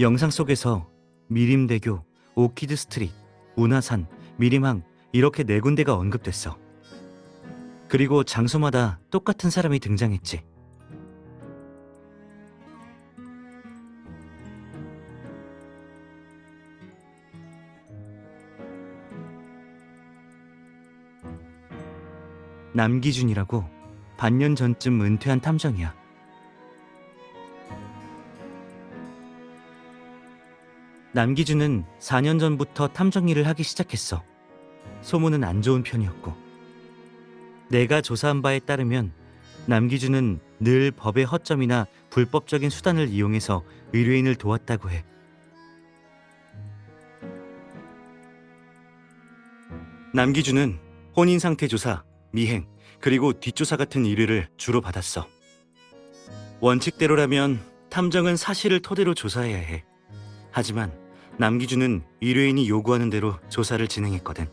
영상 속에서 미림대교, 오키드 스트릿, 운하산, 미림항 이렇게 네 군데가 언급됐어. 그리고 장소마다 똑같은 사람이 등장했지. 남기준이라고 반년 전쯤 은퇴한 탐정이야. 남기준은 4년 전부터 탐정 일을 하기 시작했어. 소문은 안 좋은 편이었고. 내가 조사한 바에 따르면 남기준은 늘 법의 허점이나 불법적인 수단을 이용해서 의뢰인을 도왔다고 해. 남기준은 혼인 상태 조사, 미행, 그리고 뒷조사 같은 의뢰를 주로 받았어. 원칙대로라면 탐정은 사실을 토대로 조사해야 해. 하지만 남기준은 의뢰인이 요구하는 대로 조사를 진행했거든.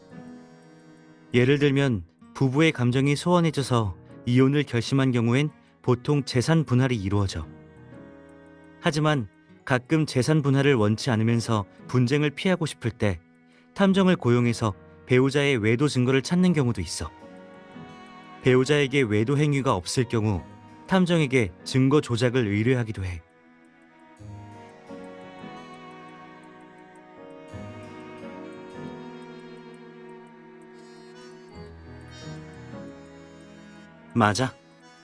예를 들면 부부의 감정이 소원해져서 이혼을 결심한 경우엔 보통 재산 분할이 이루어져. 하지만 가끔 재산 분할을 원치 않으면서 분쟁을 피하고 싶을 때 탐정을 고용해서 배우자의 외도 증거를 찾는 경우도 있어. 배우자에게 외도 행위가 없을 경우 탐정에게 증거 조작을 의뢰하기도 해. 맞아.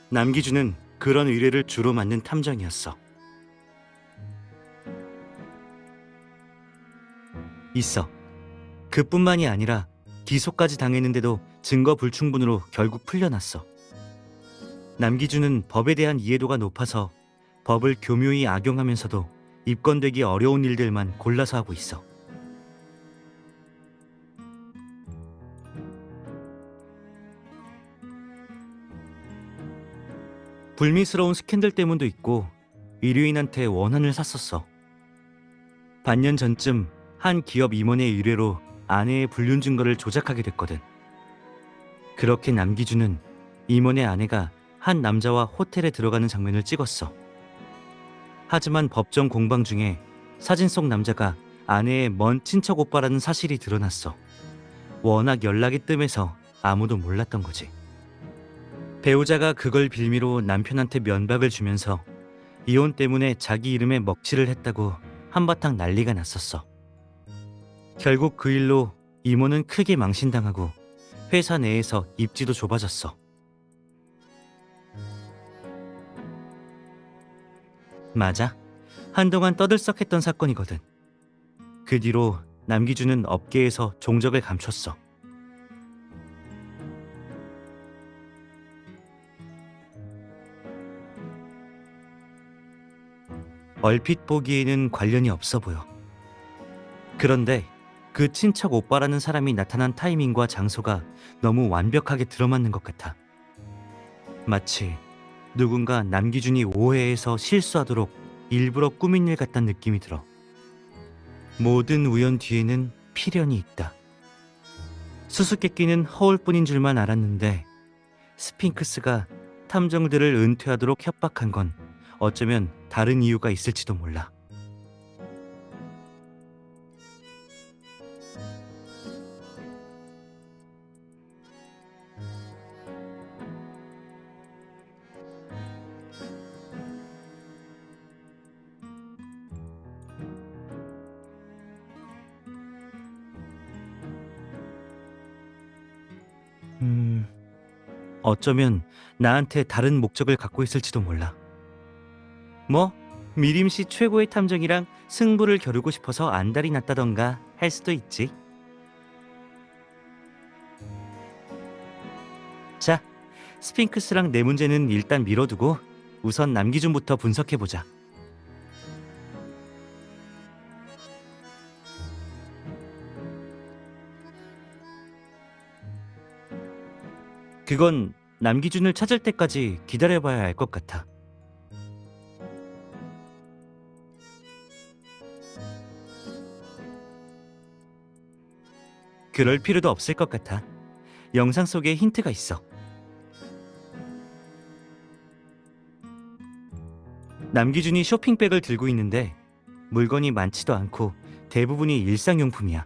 남기준은 그런 의뢰를 주로 맡는 탐정이었어. 있어. 그뿐만이 아니라 기소까지 당했는데도 증거 불충분으로 결국 풀려났어. 남기준은 법에 대한 이해도가 높아서 법을 교묘히 악용하면서도 입건되기 어려운 일들만 골라서 하고 있어. 불미스러운 스캔들 때문도 있고 의뢰인한테 원한을 샀었어. 반년 전쯤 한 기업 임원의 의뢰로 아내의 불륜 증거를 조작하게 됐거든. 그렇게 남기준은 임원의 아내가 한 남자와 호텔에 들어가는 장면을 찍었어. 하지만 법정 공방 중에 사진 속 남자가 아내의 먼 친척 오빠라는 사실이 드러났어. 워낙 연락이 뜸해서 아무도 몰랐던 거지. 배우자가 그걸 빌미로 남편한테 면박을 주면서 이혼 때문에 자기 이름에 먹칠을 했다고 한바탕 난리가 났었어. 결국 그 일로 이모는 크게 망신당하고 회사 내에서 입지도 좁아졌어. 맞아. 한동안 떠들썩했던 사건이거든. 그 뒤로 남기준은 업계에서 종적을 감췄어. 얼핏 보기에는 관련이 없어 보여. 그런데 그 친척 오빠라는 사람이 나타난 타이밍과 장소가 너무 완벽하게 들어맞는 것 같아. 마치 누군가 남기준이 오해해서 실수하도록 일부러 꾸민 일 같다는 느낌이 들어. 모든 우연 뒤에는 필연이 있다. 수수께끼는 허울뿐인 줄만 알았는데 스핑크스가 탐정들을 은퇴하도록 협박한 건 어쩌면 다른 이유가 있을지도 몰라. 음, 어쩌면 나한테 다른 목적을 갖고 있을지도 몰라. 뭐, 미림 씨 최고의 탐정이랑 승부를 겨루고 싶어서 안달이 났다던가 할 수도 있지. 자, 스핑크스랑 내 문제는 일단 미뤄두고 우선 남기준부터 분석해 보자. 그건 남기준을 찾을 때까지 기다려봐야 할 것 같아. 그럴 필요도 없을 것 같아. 영상 속에 힌트가 있어. 남기준이 쇼핑백을 들고 있는데 물건이 많지도 않고 대부분이 일상용품이야.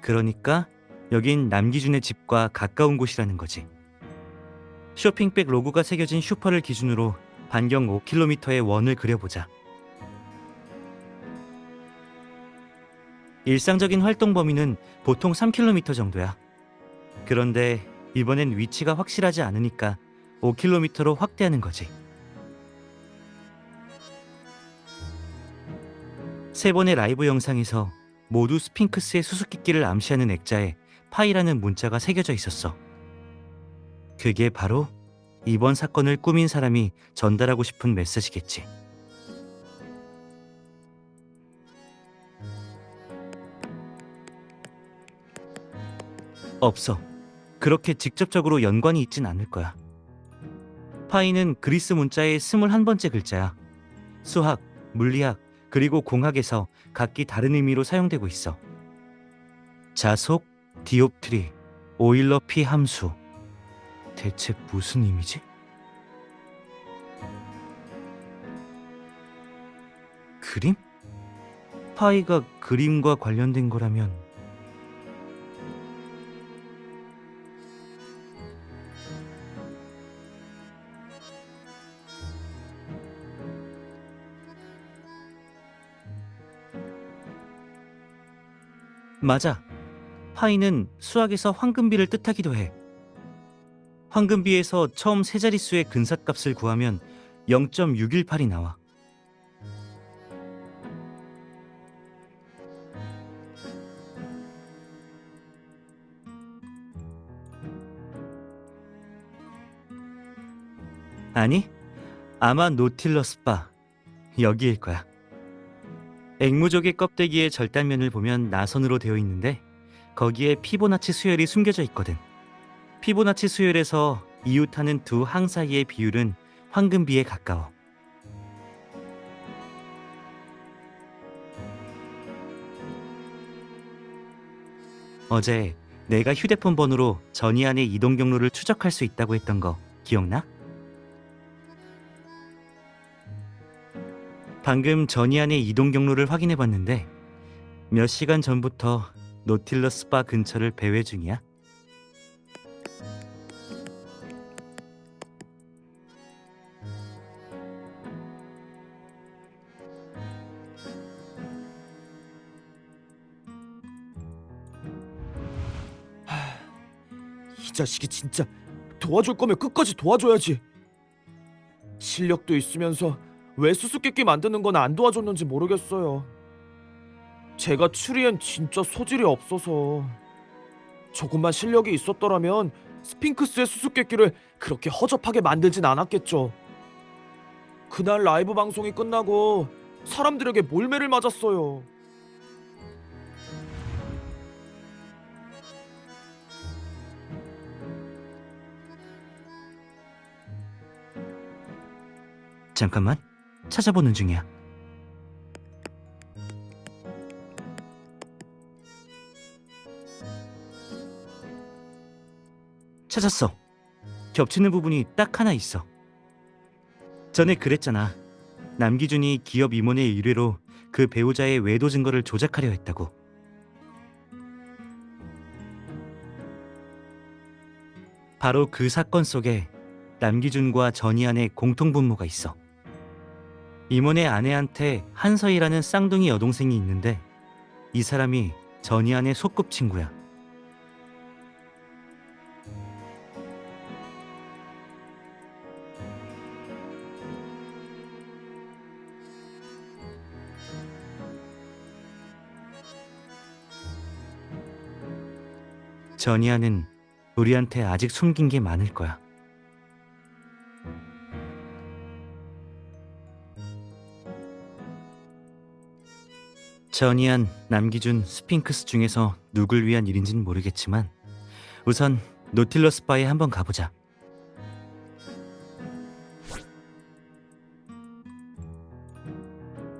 그러니까 여긴 남기준의 집과 가까운 곳이라는 거지. 쇼핑백 로고가 새겨진 슈퍼를 기준으로 반경 5km의 원을 그려보자. 일상적인 활동 범위는 보통 3km 정도야. 그런데 이번엔 위치가 확실하지 않으니까 5km로 확대하는 거지. 세 번의 라이브 영상에서 모두 스핑크스의 수수께끼를 암시하는 액자에 파이라는 문자가 새겨져 있었어. 그게 바로 이번 사건을 꾸민 사람이 전달하고 싶은 메시지겠지. 없어. 그렇게 직접적으로 연관이 있진 않을 거야. 파이는 그리스 문자의 21번째 글자야. 수학, 물리학, 그리고 공학에서 각기 다른 의미로 사용되고 있어. 자속, 디옵트리, 오일러 피 함수. 대체 무슨 의미지? 그림? 파이가 그림과 관련된 거라면 맞아. 파이는 수학에서 황금비를 뜻하기도 해. 황금비에서 처음 세 자릿수의 근사값을 구하면 0.618이 나와. 아니, 아마 노틸러스 바 여기일 거야. 앵무족의 껍데기의 절단면을 보면 나선으로 되어 있는데 거기에 피보나치 수열이 숨겨져 있거든. 피보나치 수열에서 이웃하는 두 항 사이의 비율은 황금비에 가까워. 어제 내가 휴대폰 번호로 전이안의 이동 경로를 추적할 수 있다고 했던 거 기억나? 방금 전이안의 이동 경로를 확인해 봤는데 몇 시간 전부터 노틸러스 바 근처를 배회 중이야. 이 자식이 진짜 도와줄 거면 끝까지 도와줘야지. 실력도 있으면서 왜 수수께끼 만드는 건 안 도와줬는지 모르겠어요. 제가 추리엔 진짜 소질이 없어서 조금만 실력이 있었더라면 스핑크스의 수수께끼를 그렇게 허접하게 만들진 않았겠죠. 그날 라이브 방송이 끝나고 사람들에게 몰매를 맞았어요. 잠깐만 찾아보는 중이야. 찾았어. 겹치는 부분이 딱 하나 있어. 전에 그랬잖아. 남기준이 기업 임원의 의뢰로 그 배우자의 외도 증거를 조작하려 했다고. 바로 그 사건 속에 남기준과 전희안의 공통 분모가 있어. 임원의 아내한테 한서희라는 쌍둥이 여동생이 있는데 이 사람이 전희안의 소꿉친구야. 전희안은 우리한테 아직 숨긴 게 많을 거야. 전이안, 남기준, 스핑크스 중에서 누굴 위한 일인진 모르겠지만 우선 노틸러스 바에 한번 가보자.